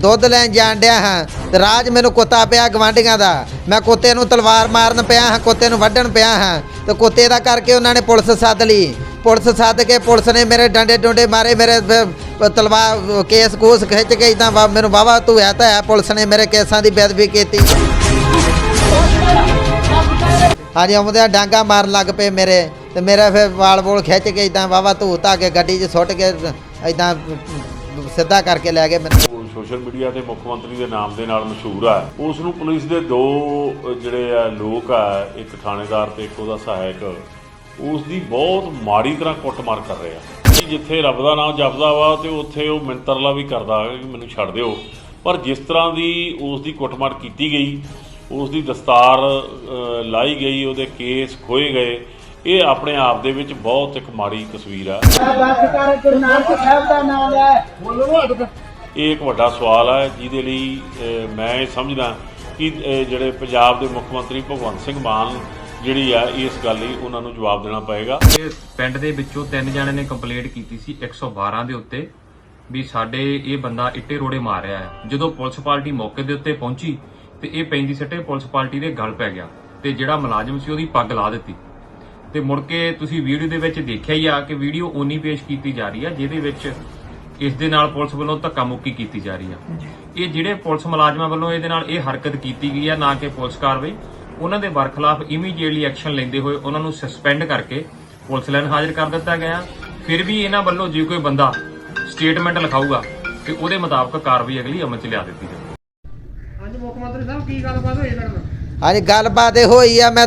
ਦੁੱਧ ਲੈਣ ਜਾਣ ਡਿਆ ਹਾਂ, ਤੇ ਰਾਜ ਮੈਨੂੰ ਕੁੱਤਾ ਪਿਆ ਗਵਾਂਢੀਆਂ ਦਾ। ਮੈਂ ਕੁੱਤੇ ਨੂੰ ਤਲਵਾਰ ਮਾਰਨ ਪਿਆ ਹਾਂ, ਕੁੱਤੇ ਨੂੰ ਵੱਢਣ ਪਿਆ ਹਾਂ। ਤੇ ਕੁੱਤੇ ਦਾ ਕਰਕੇ ਉਹਨਾਂ ਨੇ ਪੁਲਿਸ ਸੱਦ ਲਈ। ਪੁਲਿਸ ਸੱਦ ਕੇ ਪੁਲਿਸ ਨੇ ਮੇਰੇ ਡੰਡੇ ਡੁੰਡੇ ਮਾਰੇ, ਮੇਰੇ ਤਲਵਾਰ ਕੇਸ ਕੂਸ ਖਿੱਚ ਕੇ ਇਦਾਂ ਮੈਨੂੰ ਵਾਵਾ ਤੂੰ ਹੈ ਤਾਂ ਹੈ ਪੁਲਿਸ ਨੇ ਮੇਰੇ ਕੇਸਾਂ ਦੀ ਬੇਅਦਬੀ ਕੀਤੀ। ਹਾਂਜੀ ਆਉਂਦੇ ਡਾਂਗਾ ਮਾਰਨ ਲੱਗ ਪਏ ਮੇਰੇ। ਤੇ ਮੇਰਾ ਫਿਰ ਵਾਲ ਵੋਲ ਖਿੱਚ ਕੇ ਇਦਾਂ ਵਾਵਾ ਧੂ ਧਾ ਕੇ ਗੱਡੀ 'ਚ ਸੁੱਟ ਕੇ ਇਦਾਂ ਸਿੱਧਾ ਕਰਕੇ ਲੈ ਗਏ ਮੈਨੂੰ। ਉਹ ਸੋਸ਼ਲ ਮੀਡੀਆ ਤੇ ਮੁੱਖ ਮੰਤਰੀ ਦੇ ਨਾਮ ਦੇ ਨਾਲ ਮਸ਼ਹੂਰ ਆ। ਉਸ ਨੂੰ ਪੁਲਿਸ ਦੇ ਦੋ ਜਿਹੜੇ ਆ ਲੋਕ ਆ, ਇੱਕ ਥਾਣੇਦਾਰ ਤੇ ਇੱਕ ਉਹਦਾ ਸਹਾਇਕ, ਉਸ ਦੀ ਬਹੁਤ ਮਾੜੀ ਤਰ੍ਹਾਂ ਕੁੱਟਮਾਰ ਕਰ ਰਹੇ ਆ। ਜਿੱਥੇ ਰੱਬ ਦਾ ਨਾਮ ਜਪਦਾ ਵਾ ਤੇ ਉੱਥੇ ਉਹ ਮਿੰਤਰਲਾ ਵੀ ਕਰਦਾ ਕਿ ਮੈਨੂੰ ਛੱਡ ਦਿਓ। ਪਰ ਜਿਸ ਤਰ੍ਹਾਂ ਦੀ ਉਸ ਦੀ ਕੁੱਟਮਾਰ ਕੀਤੀ ਗਈ, ਉਸ ਦੀ ਦਸਤਾਰ ਲਾਈ ਗਈ, ਉਹਦੇ ਕੇਸ ਖੋਏ ਗਏ ਇਹ ਆਪਣੇ ਆਪ ਦੇ ਵਿੱਚ ਬਹੁਤ ਇੱਕ ਮਾੜੀ ਤਸਵੀਰ ਆ। ਬਸ ਕਰ ਗੁਰੂ ਨਾਨਕ ਸਾਹਿਬ ਦਾ ਨਾਮ ਲੈ। ਇਹ ਇੱਕ ਵੱਡਾ ਸਵਾਲ ਹੈ ਜਿਹਦੇ ਲਈ ਮੈਂ ਇਹ ਸਮਝਦਾ ਕਿ ਜਿਹੜੇ ਪੰਜਾਬ ਦੇ ਮੁੱਖ ਮੰਤਰੀ ਭਗਵੰਤ ਸਿੰਘ ਮਾਨ ਜਿਹੜੀ ਆ ਇਸ ਗੱਲ ਲਈ ਉਹਨਾਂ ਨੂੰ ਜਵਾਬ ਦੇਣਾ ਪਏਗਾ। ਇਹ ਪਿੰਡ ਦੇ ਵਿੱਚੋਂ ਤਿੰਨ ਜਣਿਆਂ ਨੇ ਕੰਪਲੇਂਟ ਕੀਤੀ ਸੀ 112 ਦੇ ਉੱਤੇ ਵੀ ਸਾਡੇ ਇਹ ਬੰਦਾ ਇੱਟੇ ਰੋੜੇ ਮਾਰ ਰਿਹਾ ਹੈ। ਜਦੋਂ ਪੁਲਿਸ ਪਾਰਟੀ ਮੌਕੇ ਦੇ ਉੱਤੇ ਪਹੁੰਚੀ ਤੇ ਇਹ ਪੈਂਦੀ ਸੱਟੇ ਪੁਲਿਸ ਪਾਰਟੀ ਦੇ ਗਲ ਪੈ ਗਿਆ ਤੇ ਜਿਹੜਾ ਮੁਲਾਜ਼ਮ ਸੀ ਉਹਦੀ ਪੱਗ ਲਾ ਦਿੱਤੀ। ਤੇ ਮੁੜ ਕੇ ਤੁਸੀਂ ਵੀਡੀਓ ਦੇ ਵਿੱਚ ਦੇਖਿਆ ਹੀ ਆ ਕਿ ਵੀਡੀਓ ਓਨੀ ਪੇਸ਼ ਕੀਤੀ ਜਾ ਰਹੀ ਆ ਜਿਹਦੇ ਵਿੱਚ ਇਸ ਦੇ ਨਾਲ ਪੁਲਿਸ ਵੱਲੋਂ ਧੱਕਾ ਮੁੱਕੀ ਕੀਤੀ ਜਾ ਰਹੀ ਆ। ਇਹ ਜਿਹੜੇ ਪੁਲਿਸ ਮੁਲਾਜ਼ਮਾਂ ਵੱਲੋਂ ਇਹਦੇ ਨਾਲ ਇਹ ਹਰਕਤ ਕੀਤੀ ਗਈ ਆ ਨਾ ਕਿ ਪੁਲਿਸ ਕਾਰਵਾਈ ਉਹਨਾਂ ਦੇ ਬਰਖਲਾਫ ਇਮੀਡੀਏਟਲੀ ਐਕਸ਼ਨ ਲੈਂਦੇ ਹੋਏ ਉਹਨਾਂ ਨੂੰ ਸਸਪੈਂਡ ਕਰਕੇ ਪੁਲਿਸ ਲਾਈਨ ਹਾਜ਼ਰ ਕਰ ਦਿੱਤਾ ਗਿਆ। ਫਿਰ ਵੀ ਇਹਨਾਂ ਵੱਲੋਂ ਜੇ ਕੋਈ ਬੰਦਾ ਸਟੇਟਮੈਂਟ ਲਿਖਾਊਗਾ ਤੇ ਉਹਦੇ ਮੁਤਾਬਕ ਕਾਰਵਾਈ ਅਗਲੀ ਅਮਲ ਚ ਲਿਆ ਦਿੱਤੀ ਜਾਵੇ ਹਾਂਜੀ ਮੁੱਖ ਮੰਤਰੀ ਸਾਹਿਬ ਕੀ ਗੱਲਬਾਤ ਹੋਈ ਤੁਹਾਡੇ ਨਾਲ? ਹਾਂਜੀ ਗੱਲਬਾਤ ਇਹ ਹੋਈ ਆ ਮੈਂ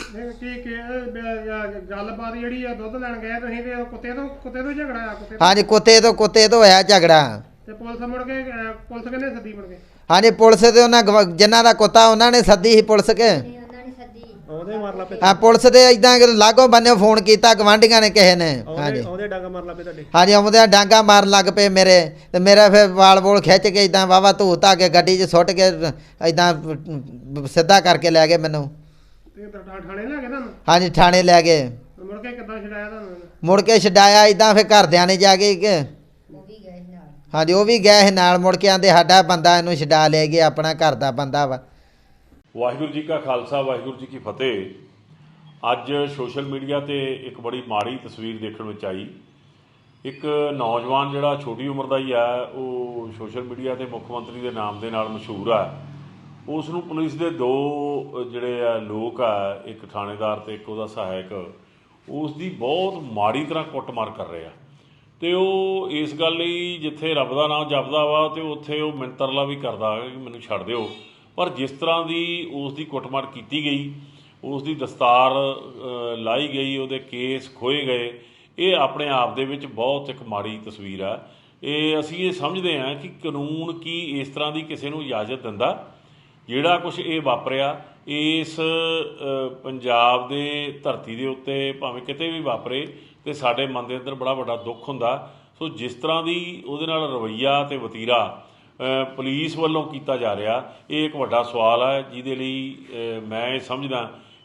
ਇਹ ਕੀ ਕੀ ਇਹ ਬ- ਗੱਲਬਾਤ ਜਿਹੜੀ ਆ ਦੁੱਧ ਲੈਣ ਗਏ ਤੁਸੀਂ ਤੇ ਉਹ ਕੁੱਤੇ ਤੋਂ ਕੁੱਤੇ ਤੋਂ ਹੀ ਝਗੜਾ ਆ ਕੁੱਤੇ ਤੋਂ? ਹਾਂਜੀ ਕੁੱਤੇ ਤੋਂ ਕੁੱਤੇ ਤੋਂ ਹੋਇਆ ਝਗੜਾ। ਤੇ ਪੁਲਿਸ ਮੁੜ ਕੇ ਅਹ, ਪੁਲਿਸ ਕਹਿੰਦੇ ਸੱਦੀ ਮੁੜ ਕੇ? ਹਾਂਜੀ ਪੁਲਿਸ ਤੇ ਉਹਨਾਂ ਗਵਾ- ਜਿਨ੍ਹਾਂ ਦਾ ਕੁੱਤਾ ਉਹਨਾਂ ਨੇ ਸੱਦੀ ਸੀ ਪੁਲਿਸ ਕੇ। ਮਾਰ ਲਾ ਹਾਂ ਪੁਲਿਸ ਦੇ ਇਦਾਂ ਲਾਗੋ ਬੰਨੇ ਫੋਨ ਕੀਤਾ ਗਵਾਂਢੀਆਂ ਨੇ ਕਿਸੇ ਨੇ। ਹਾਂਜੀ। ਉਹਦੇ ਡਾਂਗਾ ਮਾਰ ਲਾ ਪੇ ਤੁਹਾਡੇ। ਹਾਂਜੀ ਆਉਂਦੇ ਡਾਂਗਾ ਮਾਰਨ ਲੱਗ ਪਏ ਮੇਰੇ ਤੇ ਮੇਰਾ ਫਿਰ ਵਾਲ ਵੋਲ ਖਿੱਚ ਕੇ ਇਦਾਂ ਵਾਵਾ ਧੂ ਧਾ ਕੇ ਗੱਡੀ 'ਚ ਸੁੱਟ ਕੇ ਇਦਾਂ ਸਿੱਧਾ ਕਰਕੇ ਲੈ ਗਏ ਮੈਨੂੰ। ਤੇ ਥਾ- ਥਾਣੇ ਲੈ ਗਏ ਤੁਹਾਨੂੰ? ਹਾਂਜੀ ਥਾਣੇ ਲੈ ਗਏ। ਮੁੜ ਕੇ ਕਿੱਦਾਂ ਛਡਾਇਆ ਤੁਹਾਨੂੰ ਮੁੜ ਕੇ ਛਡਾਇਆ ਇਦਾਂ ਫਿਰ ਘਰਦਿਆਂ ਨੇ ਜਾ ਕੇ ਕਿ ਹਾਂਜੀ ਉਹ ਵੀ ਗਏ ਸੀ ਨਾਲ ਮੁੜ ਕੇ ਆਂਦੇ ਸਾਡਾ ਬੰਦਾ ਇਹਨੂੰ ਛਡਾ ਲੈ ਗਿਆ ਆਪਣਾ ਘਰ ਦਾ ਬੰਦਾ ਵਾ। ਵਾਹਿਗੁਰੂ ਜੀ ਕਾ ਖਾਲਸਾ ਵਾਹਿਗੁਰੂ ਜੀ ਕੀ ਫਤਿਹ। ਅੱਜ ਸੋਸ਼ਲ ਮੀਡੀਆ ਤੇ ਇੱਕ ਬੜੀ ਮਾੜੀ ਤਸਵੀਰ ਦੇਖਣ ਵਿੱਚ ਆਈ। ਇੱਕ ਨੌਜਵਾਨ ਜਿਹੜਾ ਛੋਟੀ ਉਮਰ ਦਾ ਹੀ ਆ ਉਹ ਸੋਸ਼ਲ ਮੀਡੀਆ ਤੇ ਮੁੱਖ ਮੰਤਰੀ ਦੇ ਨਾਮ ਦੇ ਨਾਲ ਮਸ਼ਹੂਰ ਆ। ਉਸ ਨੂੰ ਪੁਲਿਸ ਦੇ ਦੋ ਜਿਹੜੇ ਆ ਲੋਕ ਆ, ਇੱਕ ਥਾਣੇਦਾਰ ਤੇ ਇੱਕ ਉਹਦਾ ਸਹਾਇਕ ਉਸ ਦੀ ਬਹੁਤ ਮਾੜੀ ਤਰ੍ਹਾਂ ਕੁੱਟਮਾਰ ਕਰ ਰਹੇ ਆ। ਤੇ ਉਹ ਇਸ ਗੱਲ ਲਈ ਜਿੱਥੇ ਰੱਬ ਦਾ ਨਾਮ ਜਪਦਾ ਵਾ ਤੇ ਉੱਥੇ ਉਹ ਮਿੰਤਰਲਾ ਵੀ ਕਰਦਾ ਕਿ ਮੈਨੂੰ ਛੱਡ ਦਿਓ। ਪਰ ਜਿਸ ਤਰ੍ਹਾਂ ਦੀ ਉਸ ਦੀ ਕੁੱਟਮਾਰ ਕੀਤੀ ਗਈ ਉਸ ਦੀ ਦਸਤਾਰ ਲਾਈ ਗਈ, ਉਹਦੇ ਕੇਸ ਖੋਏ ਗਏ, ਇਹ ਆਪਣੇ ਆਪ ਦੇ ਵਿੱਚ ਬਹੁਤ ਇੱਕ ਮਾੜੀ ਤਸਵੀਰ ਆ। ਇਹ ਅਸੀਂ ਇਹ ਸਮਝਦੇ ਹਾਂ ਕਿ ਕਾਨੂੰਨ ਕੀ ਇਸ ਤਰ੍ਹਾਂ ਦੀ ਕਿਸੇ ਨੂੰ ਇਜਾਜ਼ਤ ਦਿੰਦਾ ਜਿਹੜਾ ਕੁਝ ਇਹ ਵਾਪਰਿਆ ਇਸ ਪੰਜਾਬ ਦੇ ਧਰਤੀ ਦੇ ਉੱਤੇ ਭਾਵੇਂ ਕਿਤੇ ਵੀ ਵਾਪਰੇ ਤੇ ਸਾਡੇ ਮਨ ਦੇ ਅੰਦਰ ਬੜਾ ਵੱਡਾ ਦੁੱਖ ਹੁੰਦਾ। ਸੋ ਜਿਸ ਤਰ੍ਹਾਂ ਦੀ ਉਹਦੇ ਨਾਲ ਰਵਈਆ ਤੇ ਵਤੀਰਾ ਅ, ਪੁਲਿਸ ਵੱਲੋਂ ਕੀਤਾ ਜਾ ਰਿਹਾ ਇਹ ਇੱਕ ਵੱਡਾ ਸਵਾਲ ਹੈ ਜਿਹਦੇ ਲਈ ਮੈਂ ਇਹ ਸਮਝਦਾ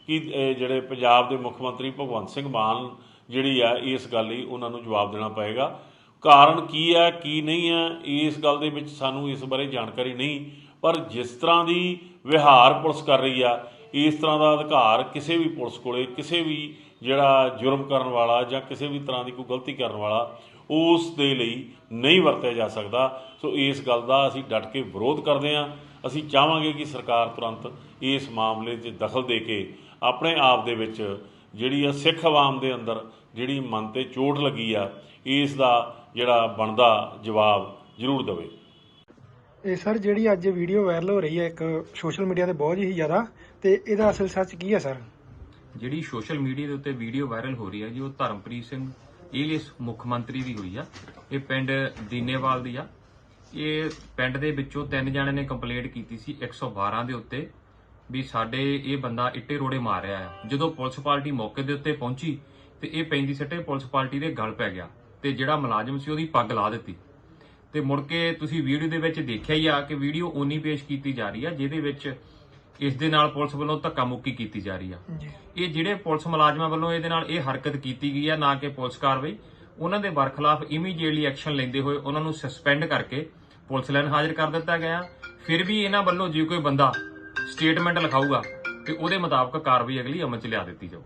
ਕਿ ਜਿਹੜੇ ਪੰਜਾਬ ਦੇ ਮੁੱਖ ਮੰਤਰੀ ਭਗਵੰਤ ਸਿੰਘ ਮਾਨ ਜਿਹੜੀ ਆ ਇਸ ਗੱਲ ਲਈ ਉਹਨਾਂ ਨੂੰ ਜਵਾਬ ਦੇਣਾ ਪਏਗਾ। ਕਾਰਨ ਕੀ ਹੈ ਕੀ ਨਹੀਂ ਹੈ ਇਸ ਗੱਲ ਦੇ ਵਿੱਚ ਸਾਨੂੰ ਇਸ ਬਾਰੇ ਜਾਣਕਾਰੀ ਨਹੀਂ। ਪਰ ਜਿਸ ਤਰ੍ਹਾਂ ਦੀ ਵਿਹਾਰ ਪੁਲਿਸ ਕਰ ਰਹੀ ਆ, ਇਸ ਤਰ੍ਹਾਂ ਦਾ ਅਧਿਕਾਰ ਕਿਸੇ ਵੀ ਪੁਲਿਸ ਕੋਲੇ, ਕਿਸੇ ਵੀ ਜਿਹੜਾ ਜੁਰਮ ਕਰਨ ਵਾਲਾ ਜਾਂ ਕਿਸੇ ਵੀ ਤਰ੍ਹਾਂ ਦੀ ਕੋਈ ਗਲਤੀ ਕਰਨ ਵਾਲਾ, ਉਸ ਦੇ ਲਈ ਨਹੀਂ ਵਰਤਿਆ ਜਾ ਸਕਦਾ। ਸੋ ਇਸ ਗੱਲ ਦਾ ਅਸੀਂ ਡਟ ਕੇ ਵਿਰੋਧ ਕਰਦੇ ਹਾਂ। ਅਸੀਂ ਚਾਹਾਂਗੇ ਕਿ ਸਰਕਾਰ ਤੁਰੰਤ ਇਸ ਮਾਮਲੇ 'ਚ ਦਖਲ ਦੇ ਕੇ ਆਪਣੇ ਆਪ ਦੇ ਵਿੱਚ ਜਿਹੜੀ ਆ ਸਿੱਖ ਆਵਾਮ ਦੇ ਅੰਦਰ ਜਿਹੜੀ ਮਨ ਤੇ ਚੋਟ ਲੱਗੀ ਆ, ਇਸ ਦਾ ਜਿਹੜਾ ਬਣਦਾ ਜਵਾਬ ਜ਼ਰੂਰ ਦੇਵੇ। ਇਹ ਸਰ, ਜਿਹੜੀ ਅੱਜ ਵੀਡੀਓ ਵਾਇਰਲ ਹੋ ਰਹੀ ਹੈ, ਇੱਕ ਸੋਸ਼ਲ ਮੀਡੀਆ ਤੇ ਬਹੁਤ ਹੀ ਜ਼ਿਆਦਾ, ਤੇ ਇਹਦਾ ਅਸਲ ਸੱਚ ਕੀ ਹੈ ਸਰ? ਜਿਹੜੀ ਸੋਸ਼ਲ ਮੀਡੀਆ ਦੇ ਉੱਤੇ ਵੀਡੀਓ ਵਾਇਰਲ ਹੋ ਰਹੀ ਹੈ ਜੀ, ਉਹ ਧਰਮਪ੍ਰੀਤ ਸਿੰਘ ਏਲੀਸ ਮੁੱਖ ਮੰਤਰੀ ਦੀ ਹੋਈ ਆ। ਇਹ ਪਿੰਡ ਦੀਨੇਵਾਲ ਦੀ ਆ। ਇਹ ਪਿੰਡ ਦੇ ਵਿੱਚੋਂ ਤਿੰਨ ਜਣਿਆਂ ਨੇ ਕੰਪਲੇਂਟ ਕੀਤੀ ਸੀ 112 ਦੇ ਉੱਤੇ, ਵੀ ਸਾਡੇ ਇਹ ਬੰਦਾ ਇੱਟੇ ਰੋੜੇ ਮਾਰ ਰਿਹਾ ਹੈ ਜਦੋਂ ਪੁਲਿਸ ਪਾਰਟੀ ਮੌਕੇ ਦੇ ਉੱਤੇ ਪਹੁੰਚੀ, ਤੇ ਇਹ ਪੈਂਦੀ ਸੱਟੇ ਪੁਲਿਸ ਪਾਰਟੀ ਦੇ ਗਲ ਪੈ ਗਿਆ, ਤੇ ਜਿਹੜਾ ਮੁਲਾਜ਼ਮ ਸੀ ਉਹਦੀ ਪੱਗ ਲਾ ਦਿੱਤੀ। ਤੇ ਮੁੜ ਕੇ ਤੁਸੀਂ ਵੀਡੀਓ ਦੇ ਵਿੱਚ ਦੇਖਿਆ ਹੀ ਆ ਕਿ ਵੀਡੀਓ ਓਨੀ ਪੇਸ਼ ਕੀਤੀ ਜਾ ਰਹੀ ਆ ਜਿਹਦੇ ਵਿੱਚ ਇਸ ਦੇ ਨਾਲ ਪੁਲਿਸ ਵੱਲੋਂ ਧੱਕਾ ਮੁੱਕੀ ਕੀਤੀ ਜਾ ਰਹੀ ਆ। ਇਹ ਜਿਹੜੇ ਪੁਲਿਸ ਮੁਲਾਜ਼ਮਾਂ ਵੱਲੋਂ ਇਹਦੇ ਨਾਲ ਇਹ ਹਰਕਤ ਕੀਤੀ ਗਈ ਆ ਨਾ ਕਿ ਪੁਲਿਸ ਕਾਰਵਾਈ ਉਹਨਾਂ ਦੇ ਬਰਖਲਾਫ ਇਮੀਡੀਏਟਲੀ ਐਕਸ਼ਨ ਲੈਂਦੇ ਹੋਏ ਉਹਨਾਂ ਨੂੰ ਸਸਪੈਂਡ ਕਰਕੇ ਪੁਲਿਸ ਲਾਈਨ ਹਾਜ਼ਰ ਕਰ ਦਿੱਤਾ ਗਿਆ। ਫਿਰ ਵੀ ਇਹਨਾਂ ਵੱਲੋਂ ਜੇ ਕੋਈ ਬੰਦਾ ਸਟੇਟਮੈਂਟ ਲਿਖਾਊਗਾ ਤੇ ਉਹਦੇ ਮੁਤਾਬਕ ਕਾਰਵਾਈ ਅਗਲੀ ਅਮਲ ਚ ਲਿਆ ਦਿੱਤੀ ਜਾਊ